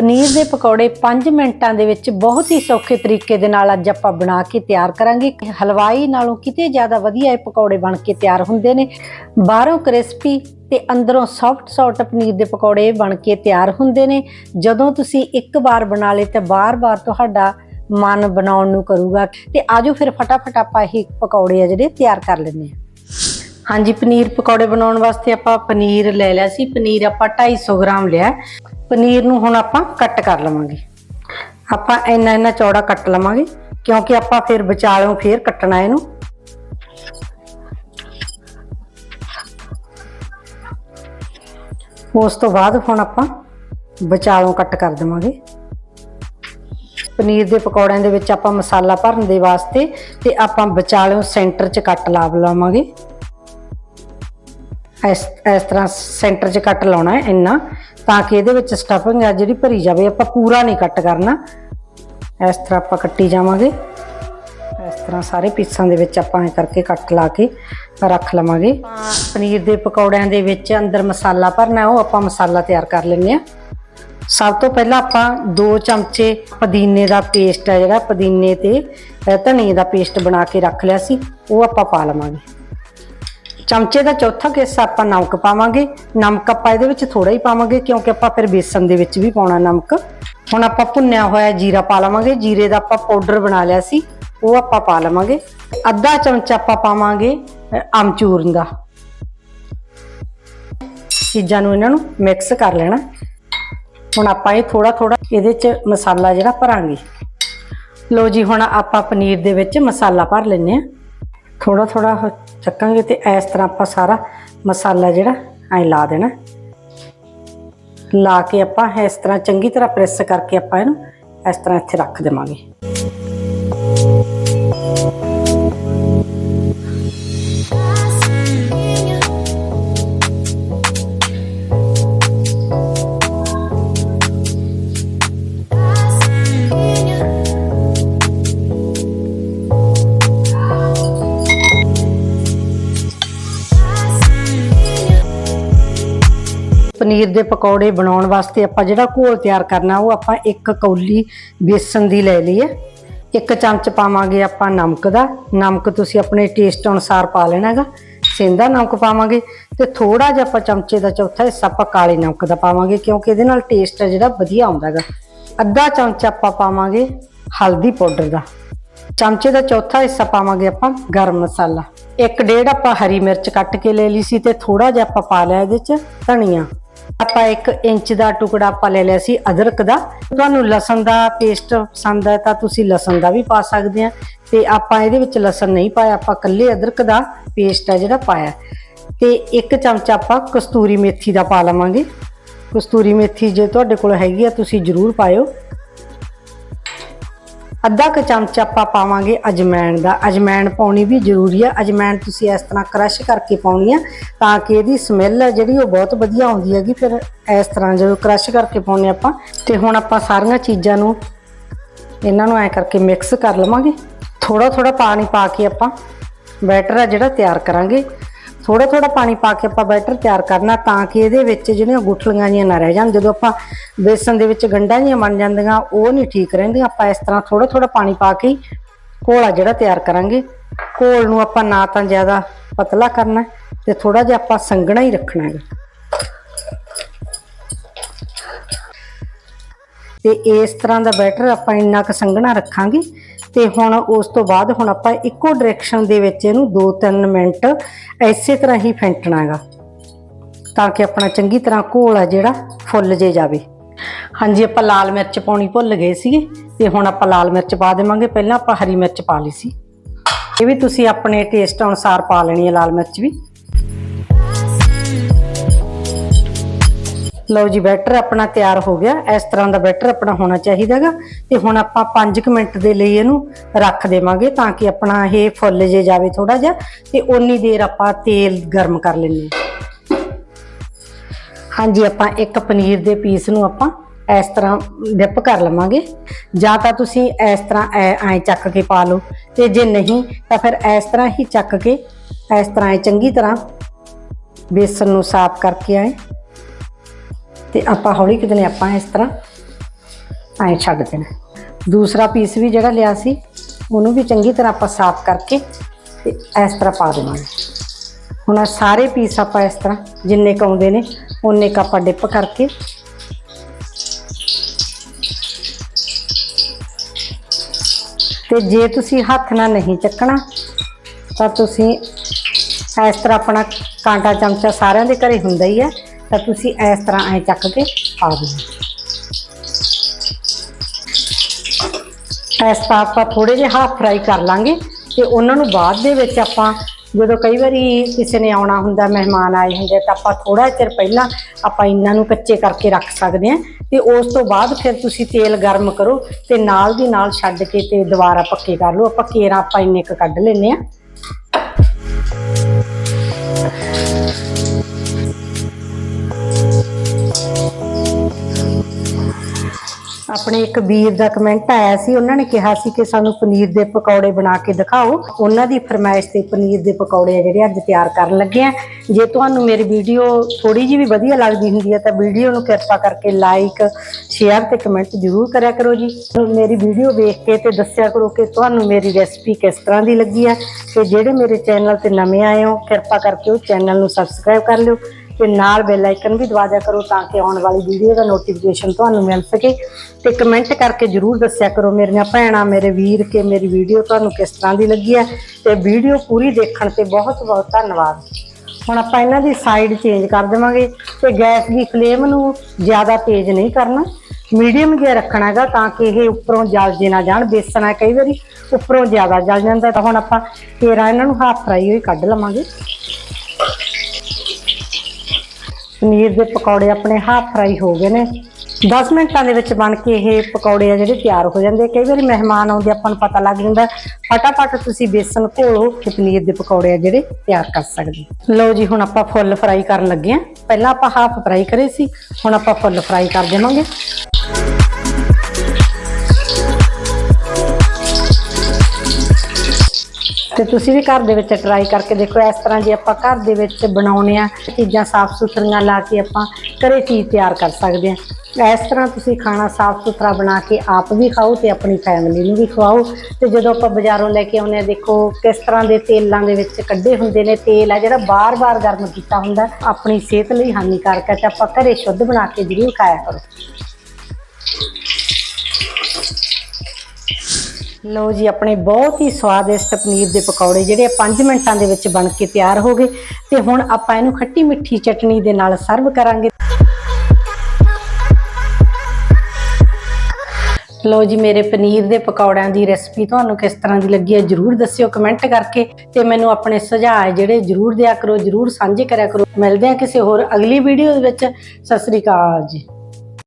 ਪਨੀਰ ਦੇ ਪਕੌੜੇ 5 ਮਿੰਟਾਂ ਦੇ ਵਿੱਚ ਬਹੁਤ ਹੀ ਸੌਖੇ ਤਰੀਕੇ ਦੇ ਨਾਲ ਅੱਜ ਆਪਾਂ ਬਣਾ ਕੇ ਤਿਆਰ ਕਰਾਂਗੇ। ਹਲਵਾਈ ਨਾਲੋਂ ਕਿਤੇ ਜ਼ਿਆਦਾ ਵਧੀਆ ਇਹ ਪਕੌੜੇ ਬਣ ਕੇ ਤਿਆਰ ਹੁੰਦੇ ਨੇ। ਬਾਹਰੋਂ ਕ੍ਰਿਸਪੀ ਤੇ ਅੰਦਰੋਂ ਸੌਫਟ ਸੌਫਟ ਪਨੀਰ ਦੇ ਪਕੌੜੇ ਬਣ ਕੇ ਤਿਆਰ ਹੁੰਦੇ ਨੇ। ਜਦੋਂ ਤੁਸੀਂ ਇੱਕ ਵਾਰ ਬਣਾ ਲਏ ਤੇ ਬਾਰ-ਬਾਰ ਤੁਹਾਡਾ ਮਨ ਬਣਾਉਣ ਨੂੰ ਕਰੂਗਾ। ਤੇ ਆਜੋ ਫਿਰ ਫਟਾਫਟ ਆਪਾਂ ਇਹ ਪਕੌੜੇ ਆ ਜਿਹੜੇ ਤਿਆਰ ਕਰ ਲੈਂਦੇ ਹਾਂ। ਹਾਂਜੀ, ਪਨੀਰ ਪਕੌੜੇ ਬਣਾਉਣ ਵਾਸਤੇ ਆਪਾਂ ਪਨੀਰ ਲੈ ਲਿਆ ਸੀ। ਪਨੀਰ ਆਪਾਂ 250 ਗ੍ਰਾਮ ਲਿਆ। ਪਨੀਰ ਨੂੰ ਹੁਣ ਆਪਾਂ ਕੱਟ ਕਰ ਲਵਾਂਗੇ। ਆਪਾਂ ਇੰਨਾ ਇੰਨਾ ਚੌੜਾ ਕੱਟ ਲਵਾਂਗੇ, ਕਿਉਂਕਿ ਆਪਾਂ ਫਿਰ ਵਿਚਾਲੋਂ ਫੇਰ ਕੱਟਣਾ ਇਹਨੂੰ। ਉਸ ਤੋਂ ਬਾਅਦ ਹੁਣ ਆਪਾਂ ਵਿਚਾਲੋਂ ਕੱਟ ਕਰ ਦੇਵਾਂਗੇ। ਪਨੀਰ ਦੇ ਪਕੌੜਿਆਂ ਦੇ ਵਿੱਚ ਆਪਾਂ ਮਸਾਲਾ ਭਰਨ ਦੇ ਵਾਸਤੇ ਤੇ ਆਪਾਂ ਵਿਚਾਲੋਂ ਸੈਂਟਰ 'ਚ ਕੱਟ ਲਾ ਲਵਾਂਗੇ। ਇਸ ਇਸ ਤਰ੍ਹਾਂ ਸੈਂਟਰ 'ਚ ਕੱਟ ਲਾਉਣਾ ਹੈ ਇੰਨਾ, ਤਾਂ ਕਿ ਇਹਦੇ ਵਿੱਚ ਸਟਫਿੰਗ ਆ ਜਿਹੜੀ ਭਰੀ ਜਾਵੇ, ਆਪਾਂ ਪੂਰਾ ਨਹੀਂ ਕੱਟ ਕਰਨਾ। ਇਸ ਤਰ੍ਹਾਂ ਆਪਾਂ ਕੱਟੀ ਜਾਵਾਂਗੇ। ਇਸ ਤਰ੍ਹਾਂ ਸਾਰੇ ਪੀਸਾਂ ਦੇ ਵਿੱਚ ਆਪਾਂ ਐ ਕਰਕੇ ਕੱਟ ਲਾ ਕੇ ਰੱਖ ਲਵਾਂਗੇ। ਪਨੀਰ ਦੇ ਪਕੌੜਿਆਂ ਦੇ ਵਿੱਚ ਅੰਦਰ ਮਸਾਲਾ ਭਰਨਾ, ਉਹ ਆਪਾਂ ਮਸਾਲਾ ਤਿਆਰ ਕਰ ਲੈਂਦੇ ਆ ਸਭ ਤੋਂ ਪਹਿਲਾਂ ਆਪਾਂ 2 ਚਮਚੇ ਪੁਦੀਨੇ ਦਾ ਪੇਸਟ ਹੈ ਜਿਹੜਾ, ਪੁਦੀਨੇ ਤੇ ਧਨੀਏ ਦਾ ਪੇਸਟ ਬਣਾ ਕੇ ਰੱਖ ਲਿਆ ਸੀ, ਉਹ ਆਪਾਂ ਪਾ ਲਵਾਂਗੇ। ਚਮਚੇ ਦਾ ਚੌਥਾ ਹਿੱਸਾ ਆਪਾਂ ਨਮਕ ਪਾਵਾਂਗੇ। ਨਮਕ ਆਪਾਂ ਇਹਦੇ ਵਿੱਚ ਥੋੜਾ ਹੀ ਪਾਵਾਂਗੇ ਕਿਉਂਕਿ ਆਪਾਂ ਫਿਰ ਬੇਸਨ ਦੇ ਵਿੱਚ ਵੀ ਪਾਉਣਾ ਨਮਕ। ਹੁਣ ਆਪਾਂ ਭੁੰਨਿਆ ਹੋਇਆ ਜੀਰਾ ਪਾ ਲਵਾਂਗੇ। ਜੀਰੇ ਦਾ ਆਪਾਂ ਪਾਊਡਰ ਬਣਾ ਲਿਆ ਸੀ ਉਹ ਆਪਾਂ ਪਾ ਲਵਾਂਗੇ। ਅੱਧਾ ਚਮਚਾ ਆਪਾਂ ਪਾਵਾਂਗੇ ਅ, ਦਾ। ਚੀਜ਼ਾਂ ਨੂੰ ਇਹਨਾਂ ਨੂੰ ਮਿਕਸ ਕਰ ਲੈਣਾ। ਹੁਣ ਆਪਾਂ ਇਹ ਥੋੜਾ ਥੋੜਾ ਇਹਦੇ ਚ ਮਸਾਲਾ ਜਿਹੜਾ ਭਰਾਂਗੇ। ਲੋ ਜੀ ਹੁਣ ਆਪਾਂ ਪਨੀਰ ਦੇ ਵਿੱਚ ਮਸਾਲਾ ਭਰ ਲੈਨੇ ਆ ਥੋੜਾ ਥੋੜਾ ਚੱਕਾਂਗੇ ਤੇ ਇਸ ਤਰ੍ਹਾਂ ਆਪਾਂ ਸਾਰਾ ਮਸਾਲਾ ਜਿਹੜਾ ਐ ਲਾ ਦੇਣਾ। ਲਾ ਕੇ ਆਪਾਂ ਇਸ ਤਰ੍ਹਾਂ ਚੰਗੀ ਤਰ੍ਹਾਂ ਪ੍ਰੈਸ ਕਰਕੇ ਆਪਾਂ ਇਹਨੂੰ ਇਸ ਤਰ੍ਹਾਂ ਇੱਥੇ ਰੱਖ ਦੇਵਾਂਗੇ। ਪਨੀਰ ਦੇ ਪਕੌੜੇ ਬਣਾਉਣ ਵਾਸਤੇ ਆਪਾਂ ਜਿਹੜਾ ਘੋਲ ਤਿਆਰ ਕਰਨਾ, ਉਹ ਆਪਾਂ ਇੱਕ ਕੌਲੀ ਬੇਸਨ ਦੀ ਲੈ ਲਈ ਹੈ ਇੱਕ ਚਮਚ ਪਾਵਾਂਗੇ ਆਪਾਂ ਨਮਕ ਦਾ। ਨਮਕ ਤੁਸੀਂ ਆਪਣੇ ਟੇਸਟ ਅਨੁਸਾਰ ਪਾ ਲੈਣਾ ਹੈਗਾ ਸੇਂਦਾ ਨਮਕ ਪਾਵਾਂਗੇ ਤੇ ਥੋੜਾ ਜਿਹਾ ਆਪਾਂ ਚਮਚੇ ਦਾ ਚੌਥਾ ਹਿੱਸਾ ਆਪਾਂ ਕਾਲੇ ਨਮਕ ਦਾ ਪਾਵਾਂਗੇ, ਕਿਉਂਕਿ ਇਹਦੇ ਨਾਲ ਟੇਸਟ ਹੈ ਜਿਹੜਾ ਵਧੀਆ ਆਉਂਦਾ ਹੈਗਾ ਅੱਧਾ ਚਮਚ ਆਪਾਂ ਪਾਵਾਂਗੇ ਹਲਦੀ ਪਾਊਡਰ ਦਾ। ਚਮਚੇ ਦਾ ਚੌਥਾ ਹਿੱਸਾ ਪਾਵਾਂਗੇ ਆਪਾਂ ਗਰਮ ਮਸਾਲਾ। ਇੱਕ ਡੇਢ ਆਪਾਂ ਹਰੀ ਮਿਰਚ ਕੱਟ ਕੇ ਲੈ ਲਈ ਸੀ ਤੇ ਥੋੜਾ ਜਿਹਾ ਆਪਾਂ ਪਾ ਲਿਆ ਇਹਦੇ ਚ ਧਨੀਆ। ਆਪਾਂ 1 ਇੰਚ ਦਾ ਟੁਕੜਾ ਆਪਾਂ ਲੈ ਲਿਆ ਸੀ ਅਦਰਕ ਦਾ। ਤੁਹਾਨੂੰ ਲਸਣ ਦਾ ਪੇਸਟ ਪਸੰਦ ਹੈ ਤਾਂ ਤੁਸੀਂ ਲਸਣ ਦਾ ਵੀ ਪਾ ਸਕਦੇ ਆ। ਤੇ ਆਪਾਂ ਇਹਦੇ ਵਿੱਚ ਲਸਣ ਨਹੀਂ ਪਾਇਆ, ਆਪਾਂ ਕੱਲੇ ਅਦਰਕ ਦਾ ਪੇਸਟ ਹੈ ਜਿਹੜਾ ਪਾਇਆ। ਤੇ ਇੱਕ ਚਮਚ ਆਪਾਂ ਕਸਤੂਰੀ ਮੇਥੀ ਦਾ ਪਾ ਲਵਾਂਗੇ। ਕਸਤੂਰੀ ਮੇਥੀ ਜੇ ਤੁਹਾਡੇ ਕੋਲ ਹੈਗੀ ਆ, ਤੁਸੀਂ ਜ਼ਰੂਰ ਪਾਇਓ। ਅੱਧਾ ਕੁ ਚਮਚ ਆਪਾਂ ਪਾਵਾਂਗੇ ਅਜਮੈਣ ਦਾ। ਅਜਮੈਣ ਪਾਉਣੀ ਵੀ ਜ਼ਰੂਰੀ ਆ। ਅਜਮੈਣ ਤੁਸੀਂ ਇਸ ਤਰ੍ਹਾਂ ਕ੍ਰਸ਼ ਕਰਕੇ ਪਾਉਣੀ ਆ ਤਾਂ ਕਿ ਇਹਦੀ ਸਮੈਲ ਹੈ ਜਿਹੜੀ ਉਹ ਬਹੁਤ ਵਧੀਆ ਆਉਂਦੀ ਹੈਗੀ। ਫਿਰ ਇਸ ਤਰ੍ਹਾਂ ਜਦੋਂ ਕ੍ਰਸ਼ ਕਰਕੇ ਪਾਉਨੇ ਆਪਾਂ ਤੇ ਹੁਣ ਆਪਾਂ ਸਾਰੀਆਂ ਚੀਜ਼ਾਂ ਨੂੰ ਇਹਨਾਂ ਨੂੰ ਐ ਕਰਕੇ ਮਿਕਸ ਕਰ ਲਵਾਂਗੇ। ਥੋੜਾ ਥੋੜਾ ਪਾਣੀ ਪਾ ਕੇ ਆਪਾਂ ਬੈਟਰ ਆ ਜਿਹੜਾ ਤਿਆਰ ਕਰਾਂਗੇ। ਥੋੜਾ ਥੋੜਾ ਪਾਣੀ ਪਾ ਕੇ ਆਪਾਂ ਬੈਟਰ ਤਿਆਰ ਕਰਨਾ ਤਾਂ ਕਿ ਇਹਦੇ ਵਿੱਚ ਜਿਹੜੀਆਂ ਗੁਠਲੀਆਂ ਜੀਆਂ ਨਾ ਰਹਿ ਜਾਣ, ਜਦੋਂ ਆਪਾਂ ਬੇਸਨ ਦੇ ਵਿੱਚ ਗੰਢਾਂ ਜੀਆਂ ਬਣ ਜਾਂਦੀਆਂ, ਉਹ ਨਹੀਂ ਠੀਕ ਰਹਿੰਦੀਆਂ, ਆਪਾਂ ਇਸ ਤਰ੍ਹਾਂ ਥੋੜਾ ਥੋੜਾ ਪਾਣੀ ਪਾ ਕੇ ਘੋਲਾ ਜਿਹੜਾ ਤਿਆਰ ਕਰਾਂਗੇ। ਘੋਲ ਨੂੰ ਆਪਾਂ ਨਾ ਤਾਂ ਜ਼ਿਆਦਾ ਪਤਲਾ ਕਰਨਾ ਤੇ ਥੋੜਾ ਜਿਹਾ ਆਪਾਂ ਸੰਘਣਾ ਹੀ ਰੱਖਣਾ ਹੈਗਾ। ਤੇ ਇਸ ਤਰ੍ਹਾਂ ਦਾ ਬੈਟਰ ਆਪਾਂ ਇੰਨਾ ਕੁ ਸੰਘਣਾ ਰੱਖਾਂਗੇ ਤੇ ਹੁਣ ਉਸ ਤੋਂ ਬਾਅਦ ਹੁਣ ਆਪਾਂ ਇੱਕੋ ਡਾਇਰੈਕਸ਼ਨ ਦੇ ਵਿੱਚ ਇਹਨੂੰ 2-3 ਮਿੰਟ ਐਸੇ ਤਰ੍ਹਾਂ ਹੀ ਫੈਂਟਣਾ ਹੈਗਾ, ਤਾਂ ਕਿ ਆਪਣਾ ਚੰਗੀ ਤਰ੍ਹਾਂ ਘੋਲ ਆ ਜਿਹੜਾ ਫੁੱਲ ਜੇ ਜਾਵੇ। ਹਾਂਜੀ, ਆਪਾਂ ਲਾਲ ਮਿਰਚ ਪਾਉਣੀ ਭੁੱਲ ਗਏ ਸੀਗੇ, ਤੇ ਹੁਣ ਆਪਾਂ ਲਾਲ ਮਿਰਚ ਪਾ ਦੇਵਾਂਗੇ। ਪਹਿਲਾਂ ਆਪਾਂ ਹਰੀ ਮਿਰਚ ਪਾ ਲਈ ਸੀ। ਇਹ ਵੀ ਤੁਸੀਂ ਆਪਣੇ ਟੇਸਟ ਅਨੁਸਾਰ ਪਾ ਲੈਣੀ ਹੈ ਲਾਲ ਮਿਰਚ ਵੀ। ਲਓ ਜੀ, ਬੈਟਰ ਆਪਣਾ ਤਿਆਰ ਹੋ ਗਿਆ। ਇਸ ਤਰ੍ਹਾਂ ਦਾ ਬੈਟਰ ਆਪਣਾ ਹੋਣਾ ਚਾਹੀਦਾਗਾ ਤੇ ਹੁਣ ਆਪਾਂ 5 ਮਿੰਟ ਦੇ ਲਈ ਇਹਨੂੰ ਰੱਖ ਦੇਵਾਂਗੇ ਤਾਂ ਕਿ ਆਪਣਾ ਇਹ ਫੁੱਲ ਜੇ ਜਾਵੇ ਥੋੜਾ ਜਿਹਾ। ਤੇ ਓਨੀ ਦੇਰ ਆਪਾਂ ਤੇਲ ਗਰਮ ਕਰ ਲੈਂਦੇ ਹਾਂਜੀ, ਆਪਾਂ ਇੱਕ ਪਨੀਰ ਦੇ ਪੀਸ ਨੂੰ ਆਪਾਂ ਇਸ ਤਰ੍ਹਾਂ ਡਿਪ ਕਰ ਲਵਾਂਗੇ। ਜਾਂ ਤਾਂ ਤੁਸੀਂ ਇਸ ਤਰ੍ਹਾਂ ਐ, ਐਂ ਚੱਕ ਕੇ ਪਾ ਲਓ। ਤੇ ਜੇ ਨਹੀਂ, ਤਾਂ ਫਿਰ ਇਸ ਤਰ੍ਹਾਂ ਹੀ ਚੱਕ ਕੇ ਇਸ ਤਰ੍ਹਾਂ ਐਂ ਚੰਗੀ ਤਰ੍ਹਾਂ ਬੇਸਨ ਨੂੰ ਸਾਫ਼ ਕਰਕੇ ਆਏ। ਤੇ ਆਪਾਂ ਹੌਲੀ ਕਿਦਨੇ ਆਪਾਂ ਇਸ ਤਰ੍ਹਾਂ ਐਂ ਛੱਡ ਦੇਣਾ। ਦੂਸਰਾ ਪੀਸ ਵੀ ਜਿਹੜਾ ਲਿਆ ਸੀ, ਉਹਨੂੰ ਵੀ ਚੰਗੀ ਤਰ੍ਹਾਂ ਆਪਾਂ ਸਾਫ਼ ਕਰਕੇ ਤੇ ਇਸ ਤਰ੍ਹਾਂ ਪਾ ਦੇਵਾਂਗੇ। ਹੁਣ ਆਹ ਸਾਰੇ ਪੀਸ ਆਪਾਂ ਇਸ ਤਰ੍ਹਾਂ ਜਿੰਨੇ ਕੁ ਆਉਂਦੇ ਨੇ ਉਨੇ ਕੁ ਆਪਾਂ ਡਿਪ ਕਰਕੇ ਤੇ ਜੇ ਤੁਸੀਂ ਹੱਥ ਨਾਲ ਨਹੀਂ ਚੱਕਣਾ, ਤਾਂ ਤੁਸੀਂ ਇਸ ਤਰ੍ਹਾਂ ਆਪਣਾ ਕਾਂਟਾ ਚਮਚਾ ਸਾਰਿਆਂ ਦੇ ਘਰੇ ਹੁੰਦਾ ਹੀ ਹੈ। ਤਾਂ ਤੁਸੀਂ ਇਸ ਤਰ੍ਹਾਂ ਐ ਚੱਕ ਕੇ ਪਾ ਦਿਓ। ਇਸ ਤਰ੍ਹਾਂ ਆਪਾਂ ਥੋੜੇ ਜਿਹਾ ਹਾਫ ਫਰਾਈ ਕਰ ਲਾਂਗੇ ਤੇ ਉਹਨਾਂ ਨੂੰ ਬਾਅਦ ਦੇ ਵਿੱਚ ਆਪਾਂ ਜਦੋਂ ਕਈ ਵਾਰੀ ਕਿਸੇ ਨੇ ਆਉਣਾ ਹੁੰਦਾ, ਮਹਿਮਾਨ ਆਏ ਹੁੰਦੇ ਤਾਂ ਆਪਾਂ ਥੋੜਾ ਚਿਰ ਪਹਿਲਾਂ ਆਪਾਂ ਇਹਨਾਂ ਨੂੰ ਕੱਚੇ ਕਰਕੇ ਰੱਖ ਸਕਦੇ ਹਾਂ ਤੇ ਉਸ ਤੋਂ ਬਾਅਦ ਫਿਰ ਤੁਸੀਂ ਤੇਲ ਗਰਮ ਕਰੋ ਤੇ ਨਾਲ ਦੀ ਨਾਲ ਛੱਡ ਕੇ ਤੇ ਦੁਬਾਰਾ ਪੱਕੇ ਕਰ ਲਓ। ਆਪਾਂ ਕੇਰਾ ਆਪਾਂ ਇੰਨੇ ਕੁ ਕੱਢ ਲੈਨੇ ਆ ਆਪਣੇ ਇੱਕ ਵੀਰ ਦਾ ਕਮੈਂਟ ਆਇਆ ਸੀ, ਉਹਨਾਂ ਨੇ ਕਿਹਾ ਸੀ ਕਿ ਸਾਨੂੰ ਪਨੀਰ ਦੇ ਪਕੌੜੇ ਬਣਾ ਕੇ ਦਿਖਾਓ। ਉਹਨਾਂ ਦੀ ਫਰਮਾਇਸ਼ ਤੇ ਪਨੀਰ ਦੇ ਪਕੌੜੇ ਆ ਜਿਹੜੇ ਅੱਜ ਤਿਆਰ ਕਰਨ ਲੱਗੇ ਆ। ਜੇ ਤੁਹਾਨੂੰ ਮੇਰੀ ਵੀਡੀਓ ਥੋੜੀ ਜਿਹੀ ਵੀ ਵਧੀਆ ਲੱਗਦੀ ਹੁੰਦੀ ਹੈ ਤਾਂ ਵੀਡੀਓ ਨੂੰ ਕਿਰਪਾ ਕਰਕੇ ਲਾਈਕ ਸ਼ੇਅਰ ਤੇ ਕਮੈਂਟ ਜ਼ਰੂਰ ਕਰਿਆ ਕਰੋ ਜੀ। ਮੇਰੀ ਵੀਡੀਓ ਵੇਖ ਕੇ ਤੇ ਦੱਸਿਆ ਕਰੋ ਕਿ ਤੁਹਾਨੂੰ ਮੇਰੀ ਰੈਸਪੀ ਕਿਸ ਤਰ੍ਹਾਂ ਦੀ ਲੱਗੀ ਹੈ ਤੇ ਜਿਹੜੇ ਮੇਰੇ ਚੈਨਲ ਤੇ ਨਵੇਂ ਆਏ ਹੋ, ਕਿਰਪਾ ਕਰਕੇ ਉਹ ਚੈਨਲ ਨੂੰ ਸਬਸਕ੍ਰਾਈਬ ਕਰ ਲਿਓ। ਤੇ ਨਾਲ ਬੈਲ ਆਈਕਨ ਵੀ ਦਬਾ ਦਿਆ ਕਰੋ ਤਾਂ ਕਿ ਆਉਣ ਵਾਲੀ ਵੀਡੀਓ ਦਾ ਨੋਟੀਫਿਕੇਸ਼ਨ ਤੁਹਾਨੂੰ ਮਿਲ ਸਕੇ। ਤੇ ਕਮੈਂਟ ਕਰਕੇ ਜਰੂਰ ਦੱਸਿਆ ਕਰੋ ਮੇਰੀਆਂ ਭੈਣਾਂ, ਮੇਰੇ ਵੀਰ ਕੇ ਮੇਰੀ ਵੀਡੀਓ ਤੁਹਾਨੂੰ ਕਿਸ ਤਰ੍ਹਾਂ ਦੀ ਲੱਗੀ ਹੈ। ਤੇ ਵੀਡੀਓ ਪੂਰੀ ਦੇਖਣ ਤੇ ਬਹੁਤ ਬਹੁਤ ਧੰਨਵਾਦ। ਹੁਣ ਆਪਾਂ ਇਹਨਾਂ ਦੀ ਸਾਈਡ ਚੇਂਜ ਕਰ ਦੇਵਾਂਗੇ ਤੇ ਗੈਸ ਦੀ ਫਲੇਮ ਨੂੰ ਜ਼ਿਆਦਾ ਤੇਜ਼ ਨਹੀਂ ਕਰਨਾ। ਮੀਡੀਅਮ ਜਿਹਾ ਰੱਖਣਾ ਹੈਗਾ ਤਾਂ ਕਿ ਇਹ ਉੱਪਰੋਂ ਜਲ ਜੇ ਨਾ ਜਾਣ, ਬੇਸਣ ਹੈ ਕਈ ਵਾਰੀ, ਉੱਪਰੋਂ ਜ਼ਿਆਦਾ ਜਲ ਜਾਂਦਾ। ਤਾਂ ਹੁਣ ਆਪਾਂ ਫੇਰ ਇਹਨਾਂ ਨੂੰ ਹਾਫ ਫਰਾਈ ਹੋਈ ਕੱਢ ਲਵਾਂਗੇ। ਪਨੀਰ ਦੇ ਪਕੌੜੇ ਆਪਣੇ ਹਾਫ ਫਰਾਈ ਹੋ ਗਏ ਨੇ। 10 ਮਿੰਟਾਂ ਦੇ ਵਿੱਚ ਬਣ ਕੇ ਇਹ ਪਕੌੜੇ ਆ ਜਿਹੜੇ ਤਿਆਰ ਹੋ ਜਾਂਦੇ ਆ। ਕਈ ਵਾਰੀ ਮਹਿਮਾਨ ਆਉਂਦੇ ਆਪਾਂ ਨੂੰ ਪਤਾ ਲੱਗ ਜਾਂਦਾ। ਫਟਾਫਟ ਤੁਸੀਂ ਬੇਸਨ ਘੋਲੋ ਤੇ ਪਨੀਰ ਦੇ ਪਕੌੜੇ ਆ ਜਿਹੜੇ ਤਿਆਰ ਕਰ ਸਕਦੇ ਲਓ ਜੀ, ਹੁਣ ਆਪਾਂ ਫੁੱਲ ਫਰਾਈ ਕਰਨ ਲੱਗੇ ਆ। ਪਹਿਲਾਂ ਆਪਾਂ ਹਾਫ ਫਰਾਈ ਕਰੇ ਸੀ, ਹੁਣ ਆਪਾਂ ਫੁੱਲ ਫਰਾਈ ਕਰ ਦੇਵਾਂਗੇ। ਤੇ ਤੁਸੀਂ ਵੀ ਘਰ ਦੇ ਵਿੱਚ ਟਰਾਈ ਕਰਕੇ ਦੇਖੋ, ਇਸ ਤਰ੍ਹਾਂ ਜੇ ਆਪਾਂ ਘਰ ਦੇ ਵਿੱਚ ਬਣਾਉਨੇ ਆ, ਚੀਜ਼ਾਂ ਸਾਫ਼ ਸੁਥਰੀਆਂ ਲਾ ਕੇ ਆਪਾਂ ਘਰੇ ਚੀਜ਼ ਤਿਆਰ ਕਰ ਸਕਦੇ ਆ। ਇਸ ਤਰ੍ਹਾਂ ਤੁਸੀਂ ਖਾਣਾ ਸਾਫ਼ ਸੁਥਰਾ ਬਣਾ ਕੇ ਆਪ ਵੀ ਖਾਓ ਤੇ ਆਪਣੀ ਫੈਮਿਲੀ ਨੂੰ ਵੀ ਖਵਾਓ। ਤੇ ਜਦੋਂ ਆਪਾਂ ਬਾਜ਼ਾਰੋਂ ਲੈ ਕੇ ਆਉਂਦੇ ਆ, ਦੇਖੋ ਕਿਸ ਤਰ੍ਹਾਂ ਦੇ ਤੇਲਾਂ ਦੇ ਵਿੱਚ ਕੱਢੇ ਹੁੰਦੇ ਨੇ, ਤੇਲ ਆ ਜਿਹੜਾ ਬਾਰ-ਬਾਰ ਗਰਮ ਕੀਤਾ ਹੁੰਦਾ, ਆਪਣੀ ਸਿਹਤ ਲਈ ਹਾਨੀਕਾਰਕ ਹੈ ਤੇ ਆਪਾਂ ਘਰੇ ਸ਼ੁੱਧ ਬਣਾ ਕੇ ਜ਼ਰੂਰ ਖਾਇਆ ਕਰੋ। ਲਓ ਜੀ, ਆਪਣੇ ਬਹੁਤ ਹੀ ਸਵਾਦਿਸ਼ਟ ਪਨੀਰ ਦੇ ਪਕੌੜੇ ਜਿਹੜੇ 5 ਮਿੰਟਾਂ ਦੇ ਵਿੱਚ ਬਣ ਕੇ ਤਿਆਰ ਹੋ ਗਏ ਤੇ ਹੁਣ ਆਪਾਂ ਇਹਨੂੰ ਖੱਟੀ ਮਿੱਠੀ ਚਟਨੀ ਦੇ ਨਾਲ ਸਰਵ ਕਰਾਂਗੇ। ਲਓ ਜੀ, ਮੇਰੇ ਪਨੀਰ ਦੇ ਪਕੌੜਿਆਂ ਦੀ ਰੈਸਪੀ ਤੁਹਾਨੂੰ ਕਿਸ ਤਰ੍ਹਾਂ ਦੀ ਲੱਗੀ ਹੈ ਜਰੂਰ ਦੱਸਿਓ ਕਮੈਂਟ ਕਰਕੇ ਤੇ ਮੈਨੂੰ ਆਪਣੇ ਸੁਝਾਅ ਜਿਹੜੇ ਜਰੂਰ ਦਿਆ ਕਰੋ, ਜਰੂਰ ਸਾਂਝੇ ਕਰਿਆ ਕਰੋ। ਮਿਲਦੇ ਹਾਂ ਕਿਸੇ ਹੋਰ ਅਗਲੀ ਵੀਡੀਓ ਵਿੱਚ। ਸਤਿ ਸ੍ਰੀ ਅਕਾਲ ਜੀ।